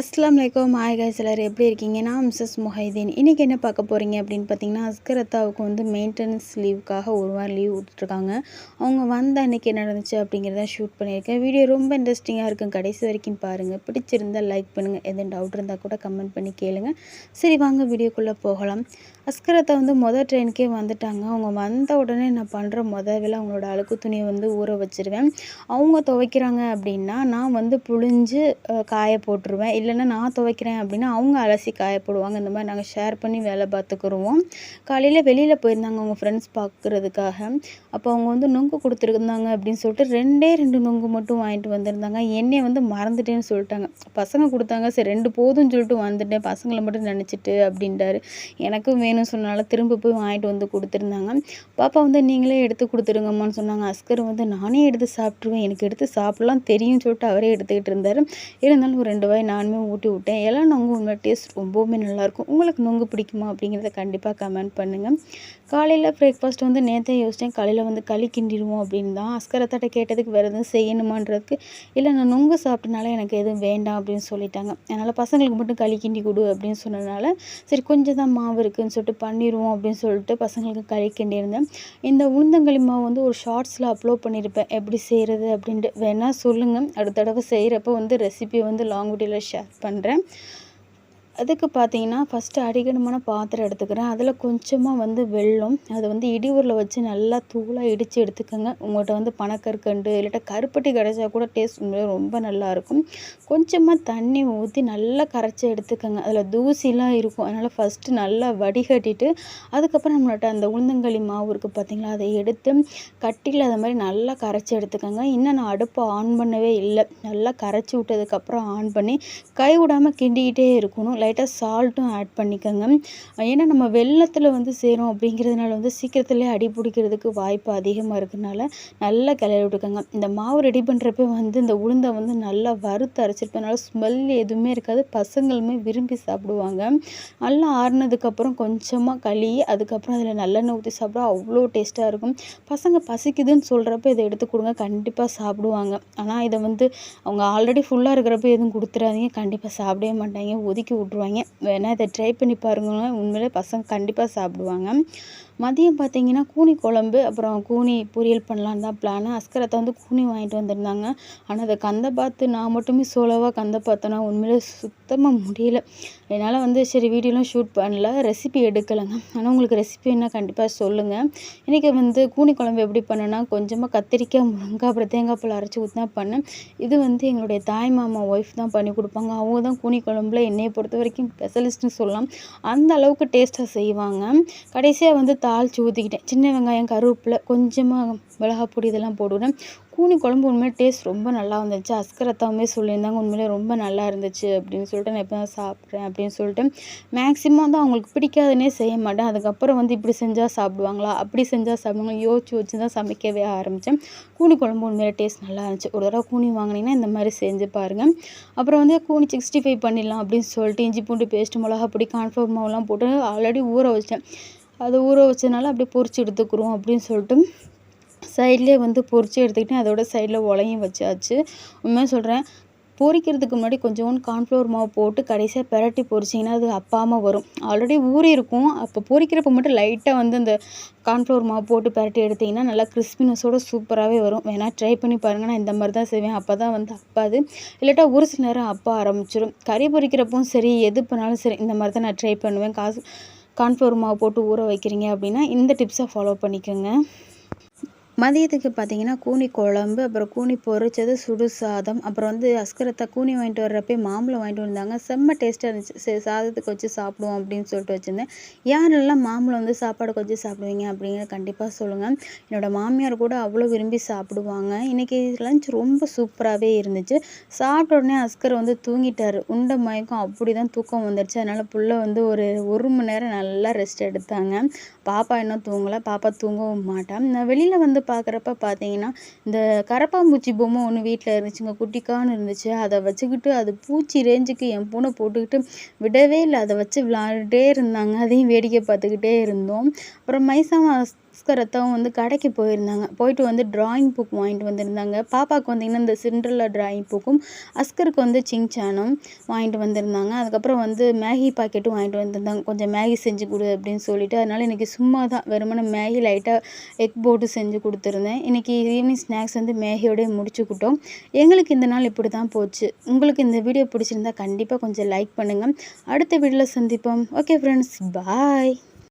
அஸ்லாம் வலைக்கம் hi guys எல்லாரும் எப்படி இருக்கீங்க? நான் மிஸ்ஸஸ் முஹைதீன். இன்றைக்கி என்ன பார்க்க போகிறீங்க அப்படின்னு பார்த்தீங்கன்னா அஸ்கரத்தாவுக்கு வந்து மெயின்டெனன்ஸ் லீவுக்காக ஒரு வாரம் லீவ் விட்டுருக்காங்க அவங்க வந்த அன்றைக்கி என்ன நடந்துச்சு அப்படிங்கிறத ஷூட் பண்ணியிருக்கேன். வீடியோ ரொம்ப இன்ட்ரெஸ்டிங்காக இருக்கும். கடைசி வரைக்கும் பாருங்கள் பிடிச்சிருந்தால் லைக் பண்ணுங்கள் எதுவும் டவுட் இருந்தால் கூட கமெண்ட் பண்ணி கேளுங்கள் சரி வாங்க வீடியோக்குள்ளே போகலாம். அஸ்கரத்தை வந்து மொதல் ட்ரெயினுக்கே வந்துட்டாங்க. அவங்க வந்த உடனே நான் பண்ணுற மொதல் வேலை அவங்களோட அழுக்கு துணியை வந்து ஊற வச்சிருவேன். அவங்க துவைக்கிறாங்க அப்படின்னா நான் வந்து புழிஞ்சு காய போட்டுருவேன். இல்லைன்னா நான் துவைக்கிறேன் அப்படின்னா அவங்க அலசி காய போடுவாங்க. இந்த மாதிரி நாங்கள் ஷேர் பண்ணி வேலை பார்த்துக்குருவோம் காலையில் வெளியில் போயிருந்தாங்க அவங்க ஃப்ரெண்ட்ஸ் பார்க்குறதுக்காக. அப்போ அவங்க வந்து நொங்கு கொடுத்துருந்தாங்க அப்படின்னு சொல்லிட்டு ரெண்டே ரெண்டு நொங்கு மட்டும் வாங்கிட்டு வந்திருந்தாங்க. என்னையை வந்து மறந்துட்டேன்னு சொல்லிட்டாங்க. பசங்க கொடுத்தாங்க. சரி ரெண்டு போதும்னு சொல்லிட்டு வந்துட்டேன். பசங்களை மட்டும் நினச்சிட்டு அப்படின்ட்டாரு. எனக்கும் வேணும். சொன்னால திரும்ப போய் வாங்கிட்டு வந்து கொடுத்துருந்தாங்க. பாப்பா வந்து நீங்களே எடுத்து கொடுத்துருங்கம்மான்னு சொன்னாங்க. அஸ்கர் வந்து நானே எடுத்து சாப்பிட்ருவேன் எனக்கு எடுத்து சாப்பிட்லாம் தெரியும்னு சொல்லிட்டு அவரே எடுத்துக்கிட்டு இருந்தார். இருந்தாலும் ஒரு ரெண்டு வாய் நானுமே ஊட்டி விட்டேன். எல்லாம் நொங்கு உண்மை டேஸ்ட் ரொம்பவுமே நல்லாயிருக்கும் உங்களுக்கு நொங்கு பிடிக்குமா? அப்படிங்கிறத கண்டிப்பாக கமெண்ட் பண்ணுங்கள் காலையில் பிரேக்ஃபாஸ்ட் வந்து நேற்றே யோசித்தேன் காலையில் வந்து களி கிண்டிடுவோம் அப்படின்னு தான். அஸ்கரத்தாட்ட கேட்டதுக்கு வேறு எதுவும் செய்யணுமான்றதுக்கு இல்லை நான் நொங்கு சாப்பிட்டனால எனக்கு எதுவும் வேண்டாம் அப்படின்னு சொல்லிட்டாங்க. அதனால் பசங்களுக்கு மட்டும் களி கிண்டி கொடு அப்படின்னு சொன்னதுனால சரி கொஞ்சம் தான் மாவு இருக்குதுன்னு சொல்லிட்டு பண்ணிடுவோம் அப்படின்னு சொல்லிட்டு பசங்களுக்கு களி கிண்டியிருந்தேன். இந்த உளுந்தங்களி மாவு வந்து ஒரு ஷார்ட்ஸில் அப்லோட் பண்ணியிருப்பேன். எப்படி செய்கிறது அப்படின்ட்டு வேணால் சொல்லுங்கள் அடுத்த தடவை செய்கிறப்ப வந்து ரெசிபி வந்து லாங் வீடியோவில் ஷேர் பண்ணுறேன் அதுக்கு பார்த்தீங்கன்னா ஃபஸ்ட்டு அடிக்கணுமான பாத்திரம் எடுத்துக்கிறேன். அதில் கொஞ்சமாக வந்து வெல்லம் அதை வந்து இடியூரில் வச்சு நல்லா தூளாக இடித்து எடுத்துக்கோங்க. உங்கள்கிட்ட வந்து பனக்கற்கண்டு இல்லாட்டா கருப்பட்டி கிடச்சா கூட டேஸ்ட் ரொம்ப நல்லாயிருக்கும் கொஞ்சமாக தண்ணி ஊற்றி நல்லா கரைச்சி எடுத்துக்கோங்க. அதில் தூசிலாம் இருக்கும். அதனால் ஃபஸ்ட்டு நல்லா வடிகட்டிட்டு அதுக்கப்புறம் நம்மள்ட்ட அந்த உளுந்தங்களி மாவு இருக்குது பார்த்தீங்களா அதை எடுத்து கட்டியில் அதை மாதிரி நல்லா கரைச்சி எடுத்துக்கோங்க. இன்னும் நான் அடுப்பை ஆன் பண்ணவே இல்லை. நல்லா கரைச்சி விட்டதுக்கப்புறம் ஆன் பண்ணி கை விடாமல் கிண்டிக்கிட்டே இருக்கணும். லைட்டாக சால்ட்டும் ஆட் பண்ணிக்கோங்க. ஏன்னா நம்ம வெள்ளத்தில் வந்து சேரும் அப்படிங்கிறதுனால வந்து சீக்கிரத்துலேயே அடி பிடிக்கிறதுக்கு வாய்ப்பு அதிகமாக இருக்கிறதுனால நல்லா கிளறி விட்டுக்கோங்க. இந்த மாவு ரெடி பண்ணுறப்ப வந்து இந்த உளுந்தை வந்து நல்லா வறுத்து அரைச்சிருப்பதுனால ஸ்மெல் எதுவுமே இருக்காது. பசங்களுமே விரும்பி சாப்பிடுவாங்க. நல்லா ஆறுனதுக்கப்புறம் கொஞ்சமாக களி அதுக்கப்புறம் அதில் நல்லெண்ணெய் ஊற்றி சாப்பிட அவ்வளோ டேஸ்ட்டாக இருக்கும். பசங்க பசிக்குதுன்னு சொல்கிறப்ப இதை எடுத்து கொடுங்க. கண்டிப்பாக சாப்பிடுவாங்க. ஆனால் இதை வந்து அவங்க ஆல்ரெடி ஃபுல்லாக இருக்கிறப்ப எதுவும் கொடுத்துறாதீங்க கண்டிப்பாக சாப்பிடவே மாட்டாங்க. ஒதுக்கி விட்டு சாப்பிடுவாங்க. வேணால் இதை ட்ரை பண்ணி பாருங்களேன். உண்மையிலே பசங்க கண்டிப்பாக சாப்பிடுவாங்க. மதியம் பார்த்தீங்கன்னா கூனி குழம்பு அப்புறம் கூனி பொரியல் பண்ணலான்னு தான் பிளான் அஸ்கரத்தை வந்து கூனி வாங்கிட்டு வந்திருந்தாங்க. ஆனால் அதை கந்தை பார்த்து நான் மட்டுமே சோலோவாக கந்த பார்த்தேன்னா உண்மையிலே சுத்தமாக முடியல. என்னால் வந்து சரி வீடியோலாம் ஷூட் பண்ணல ரெசிபி எடுக்கலைங்க. ஆனால் உங்களுக்கு ரெசிபி என்ன கண்டிப்பாக சொல்லுங்கள் இன்றைக்கி வந்து கூனி குழம்பு எப்படி பண்ணேன்னா கொஞ்சமாக கத்திரிக்காய் முருங்காய் அப்புறம் தேங்காய் பழம் அரைச்சி ஊற்றி தான் பண்ணேன். இது வந்து எங்களுடைய தாய் மாமா ஒய்ஃப் தான் பண்ணி கொடுப்பாங்க. அவங்க தான் கூனி குழம்புல என்னையை பொறுத்த வரைக்கும் ஸ்பெஷலிஸ்ட்னு சொல்லலாம். அந்த அளவுக்கு டேஸ்ட்டாக செய்வாங்க. கடைசியாக வந்து தாளித்து ஊற்றிக்கிட்டேன் சின்ன வெங்காயம் கருவேப்பிலை கொஞ்சமாக மிளகாப்பொடி இதெல்லாம் போட்டுவிட்டேன் கூனி குழம்பு உண்மையிலே டேஸ்ட் ரொம்ப நல்லா வந்துச்சு அஸ்கரத்தாவுமே சொல்லியிருந்தாங்க உண்மையிலே ரொம்ப நல்லா இருந்துச்சு அப்படின்னு சொல்லிட்டு நான் இப்போ தான் சாப்பிட்றேன் அப்படின்னு சொல்லிட்டு. மேக்ஸிமம் வந்து அவங்களுக்கு பிடிக்காதுன்னே செய்ய மாட்டேன். அதுக்கப்புறம் வந்து இப்படி செஞ்சால் சாப்பிடுவாங்களா? அப்படி செஞ்சால் சாப்பிடுவாங்க யோசிச்சு வச்சு தான் சமைக்கவே ஆரம்பித்தேன் கூனி குழம்பு உண்மையிலே டேஸ்ட் நல்லா இருந்துச்சு. ஒரு தடவை கூனி வாங்கினீங்கன்னா இந்த மாதிரி செஞ்சு பாருங்கள் அப்புறம் வந்து கூனி சிக்ஸ்டி ஃபைவ் பண்ணிடலாம் அப்படின்னு சொல்லிட்டு இஞ்சி பூண்டு பேஸ்ட் மிளகா பொடி கான்ஃப்ளவர் மாவுலாம் போட்டு ஆல்ரெடி ஊற வச்சேன் அது ஊற வச்சதுனால அப்படியே பொரிச்சு எடுத்துக்கிறோம் அப்படின்னு சொல்லிட்டு சைட்லேயே வந்து பொறிச்சு எடுத்துக்கிட்டேன் அதோட சைடில் உலையும் வச்சாச்சு. உண்மையாக சொல்கிறேன் பொரிக்கிறதுக்கு முன்னாடி கொஞ்சோண்டு கார்ன்ஃப்ளவர் மாவு போட்டு கடைசியாக பெரட்டி பொரிச்சிங்கன்னா அது அப்பாமல் வரும். ஆல்ரெடி ஊறி இருக்கும். அப்போ பொரிக்கிறப்ப மட்டும் லைட்டாக வந்து அந்த கார்ன்ஃப்ளவர் மாவு போட்டு பெரட்டி எடுத்திங்கன்னா நல்லா கிறிஸ்பினஸோட சூப்பராகவே வரும். வேணால் ட்ரை பண்ணி பாருங்கள் நான் இந்த மாதிரி தான் செய்வேன். அப்போ தான் வந்து அப்பாது. இல்லாட்டா ஒரு சில நேரம் அப்பா ஆரம்பிச்சிடும் கறி பொரிக்கிறப்பவும் சரி எது பண்ணாலும் சரி இந்த மாதிரி தான் நான் ட்ரை பண்ணுவேன். காசு கார்ன்ஃப்ளவர் மாவு போட்டு ஊற வைக்கிறீங்க அப்படின்னா இந்த டிப்ஸை ஃபாலோ பண்ணிக்கோங்க. மதியத்துக்கு பார்த்தீங்கன்னா கூனி குழம்பு அப்புறம் கூனி பொரிச்சது சுடு சாதம் அப்புறம் வந்து அஸ்கரத்தை கூனி வாங்கிட்டு வர்றப்பே மாம்பழம் வாங்கிட்டு வந்தாங்க. செம்ம டேஸ்ட்டாக இருந்துச்சு. சரி சாதத்துக்கு வச்சு சாப்பிடுவோம் அப்படின்னு சொல்லிட்டு வச்சுருந்தேன். யாரெல்லாம் மாம்பழம் வந்து சாப்பாடுக்கு வச்சு சாப்பிடுவீங்க அப்படிங்கிறத கண்டிப்பாக சொல்லுங்கள் என்னோடய மாமியார் கூட அவ்வளோ விரும்பி சாப்பிடுவாங்க. இன்றைக்கி லஞ்ச் ரொம்ப சூப்பராகவே இருந்துச்சு. சாப்பிட்ட உடனே அஸ்கர் வந்து தூங்கிட்டார். உண்ட மயக்கம் அப்படி தான் தூக்கம் வந்துடுச்சு அதனால் புள்ள வந்து ஒரு ஒரு மணி நேரம் நல்லா ரெஸ்ட் எடுத்தாங்க. பாப்பா இன்னும் தூங்கலை. பாப்பா தூங்கவும் மாட்டான் நான் வெளியில் வந்து பார்க்குறப்ப பார்த்தீங்கன்னா இந்த கரப்பாம்பூச்சி பொம்மை ஒன்று வீட்டில் இருந்துச்சுங்க. குட்டிக்கான்னு இருந்துச்சு. அதை வச்சுக்கிட்டு அது பூச்சி ரேஞ்சுக்கு என் பூனை போட்டுக்கிட்டு விடவே இல்லை. அதை வச்சு விளாண்டுட்டே இருந்தாங்க. அதையும் வேடிக்கை பார்த்துக்கிட்டே இருந்தோம். அப்புறம் மைசாமா அஸ்கரத்தாவும் வந்து கடைக்கு போயிருந்தாங்க. போயிட்டு வந்து ட்ராயிங் புக் வாங்கிட்டு வந்திருந்தாங்க. பாப்பாவுக்கு வந்திங்கன்னா இந்த சிண்ட்ரலா ட்ராயிங் புக்கும் அஸ்கருக்கு வந்து சிங்சானும் வாங்கிட்டு வந்திருந்தாங்க. அதுக்கப்புறம் வந்து மேகி பாக்கெட்டும் வாங்கிட்டு வந்திருந்தாங்க. கொஞ்சம் மேகி செஞ்சு கொடு அப்படின்னு சொல்லிட்டு. அதனால் இன்றைக்கி சும்மா தான் வெறுமனே மேகி லைட்டாக எக் போட்டு செஞ்சு கொடுத்துருந்தேன். இன்றைக்கி ஈவினிங் ஸ்நாக்ஸ் வந்து மேகியோடய முடிச்சுக்கிட்டோம். எங்களுக்கு இந்த நாள் இப்படி தான் போச்சு. உங்களுக்கு இந்த வீடியோ பிடிச்சிருந்தா கண்டிப்பாக கொஞ்சம் லைக் பண்ணுங்கள் அடுத்த வீடியோவில் சந்திப்போம். Okay friends bye